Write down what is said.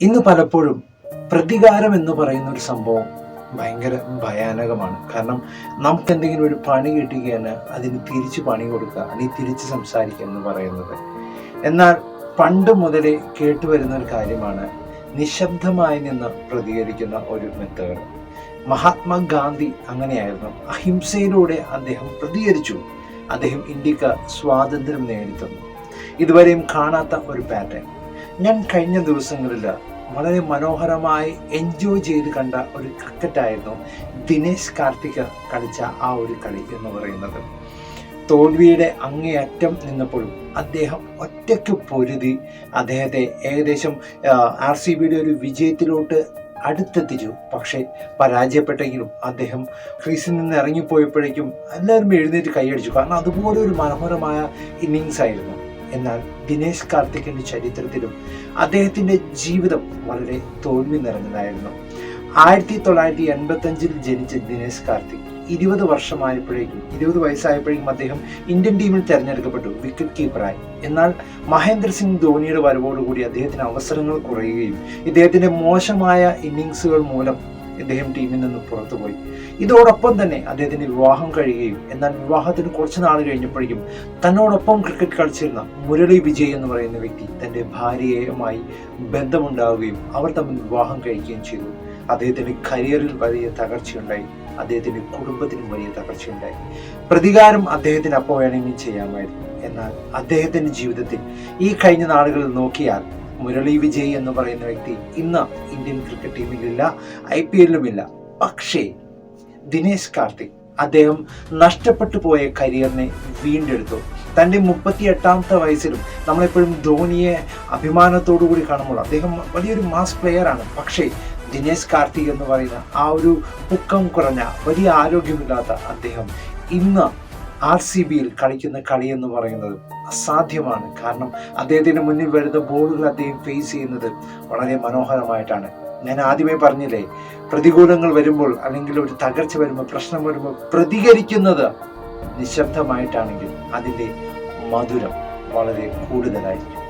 ഇന്ന് പലപ്പോഴും പ്രതികാരം എന്ന് പറയുന്ന ഒരു സംഭവം ഭയങ്കര ഭയാനകമാണ്. കാരണം നമുക്ക് എന്തെങ്കിലും ഒരു പണി കിട്ടുകയാണ് അതിന് തിരിച്ച് പണി കൊടുക്കുക അല്ലെങ്കിൽ തിരിച്ച് സംസാരിക്കുക എന്ന് പറയുന്നത്. എന്നാൽ പണ്ട് മുതലേ കേട്ടുവരുന്ന ഒരു കാര്യമാണ് നിശബ്ദമായി നിന്ന് പ്രതികരിക്കുന്ന ഒരു മെത്തേഡ് മഹാത്മാഗാന്ധി അങ്ങനെയായിരുന്നു. അഹിംസയിലൂടെ അദ്ദേഹം പ്രതികരിച്ചു. അദ്ദേഹം ഇന്ത്യയ്ക്ക് സ്വാതന്ത്ര്യം നേടിത്തന്നു. ഇതുവരെയും കാണാത്ത ഒരു പാറ്റേൺ ഞാൻ കഴിഞ്ഞ ദിവസങ്ങളിൽ വളരെ മനോഹരമായി എൻജോയ് ചെയ്ത് കണ്ട ഒരു ക്രിക്കറ്റായിരുന്നു ദിനേശ് കാർത്തിക് കളിച്ച ആ ഒരു കളി എന്ന് പറയുന്നത്. തോൽവിയുടെ അങ്ങേയറ്റം നിന്നപ്പോഴും അദ്ദേഹം ഒറ്റയ്ക്ക് പൊരുതി അദ്ദേഹത്തെ ഏകദേശം ആർ സി ബിയുടെ ഒരു വിജയത്തിലോട്ട് അടുത്തെത്തിച്ചു. പക്ഷേ പരാജയപ്പെട്ടെങ്കിലും അദ്ദേഹം ക്രീസിൽ നിന്ന് ഇറങ്ങിപ്പോയപ്പോഴേക്കും എല്ലാവരും എഴുന്നേറ്റ് കൈയടിച്ചു. കാരണം അതുപോലെ ഒരു മനോഹരമായ ഇന്നിങ്സ് ആയിരുന്നു. എന്നാൽ ദിനേശ് കാർത്തിക്കിന്റെ ചരിത്രത്തിലും അദ്ദേഹത്തിന്റെ ജീവിതം വളരെ തോൽവി നിറഞ്ഞതായിരുന്നു. ആയിരത്തി തൊള്ളായിരത്തി എൺപത്തി അഞ്ചിൽ ജനിച്ച ദിനേശ് കാർത്തിക് ഇരുപത് വർഷമായപ്പോഴേക്കും ഇരുപത് വയസ്സായപ്പോഴേക്കും അദ്ദേഹം ഇന്ത്യൻ ടീമിൽ തെരഞ്ഞെടുക്കപ്പെട്ടു വിക്കറ്റ് കീപ്പറായി എന്നാൽ മഹേന്ദ്ര സിംഗ് ധോണിയുടെ വരവോടുകൂടി അദ്ദേഹത്തിന് അവസരങ്ങൾ കുറയുകയും ഇദ്ദേഹത്തിന്റെ മോശമായ ഇന്നിങ്സുകൾ മൂലം ഇദ്ദേഹം ടീമിൽ നിന്ന് പുറത്തുപോയി. ഇതോടൊപ്പം തന്നെ അദ്ദേഹത്തിന് വിവാഹം കഴിയുകയും എന്നാൽ വിവാഹത്തിന് കുറച്ച് നാൾ കഴിഞ്ഞപ്പോഴേക്കും തന്നോടൊപ്പം ക്രിക്കറ്റ് കളിച്ചിരുന്ന മുരളി വിജയ് എന്ന് പറയുന്ന വ്യക്തി തന്റെ ഭാര്യയുമായി ബന്ധമുണ്ടാവുകയും അവർ തമ്മിൽ വിവാഹം കഴിക്കുകയും ചെയ്തു. അദ്ദേഹത്തിന്റെ കരിയറിൽ വലിയ തകർച്ചയുണ്ടായി. അദ്ദേഹത്തിന്റെ കുടുംബത്തിനും വലിയ തകർച്ചയുണ്ടായി. പ്രതികാരം അദ്ദേഹത്തിന് അപ്പോൾ വേണമെങ്കിൽ ചെയ്യാമായിരുന്നു. എന്നാൽ അദ്ദേഹത്തിന്റെ ജീവിതത്തിൽ ഈ കഴിഞ്ഞ നാളുകളിൽ നോക്കിയാൽ മുരളി വിജയ് എന്ന് പറയുന്ന വ്യക്തി ഇന്ന് ഇന്ത്യൻ ക്രിക്കറ്റ് ടീമിലില്ല ഐ പി എല്ലിലുമില്ല പക്ഷേ ദിനേശ് കാർത്തിക് അദ്ദേഹം നഷ്ടപ്പെട്ടു പോയ കരിയറിനെ വീണ്ടെടുത്തു. തന്റെ മുപ്പത്തി എട്ടാമത്തെ വയസ്സിലും നമ്മളെപ്പോഴും ധോണിയെ അഭിമാനത്തോടു കൂടി കാണുമ്പോൾ അദ്ദേഹം വലിയൊരു മാസ് പ്ലെയറാണ് പക്ഷേ ദിനേശ് കാർത്തിക് എന്ന് പറയുന്ന ആ ഒരു പൊക്കം കുറഞ്ഞ വലിയ ആരോഗ്യമില്ലാത്ത അദ്ദേഹം ഇന്ന് ആർ സി ബിയിൽ കളിക്കുന്ന കളി എന്ന് പറയുന്നത് അസാധ്യമാണ്. കാരണം അദ്ദേഹത്തിന് മുന്നിൽ വരുന്ന ബോളുകൾ അദ്ദേഹം ഫേസ് ചെയ്യുന്നത് വളരെ മനോഹരമായിട്ടാണ്. ഞാൻ ആദ്യമേ പറഞ്ഞില്ലേ പ്രതികൂലങ്ങൾ വരുമ്പോൾ അല്ലെങ്കിൽ ഒരു തകർച്ച വരുമ്പോൾ പ്രശ്നം വരുമ്പോൾ പ്രതികരിക്കുന്നത് നിശബ്ദമായിട്ടാണെങ്കിൽ അതിന്റെ മധുരം വളരെ കൂടുതലായിരിക്കും.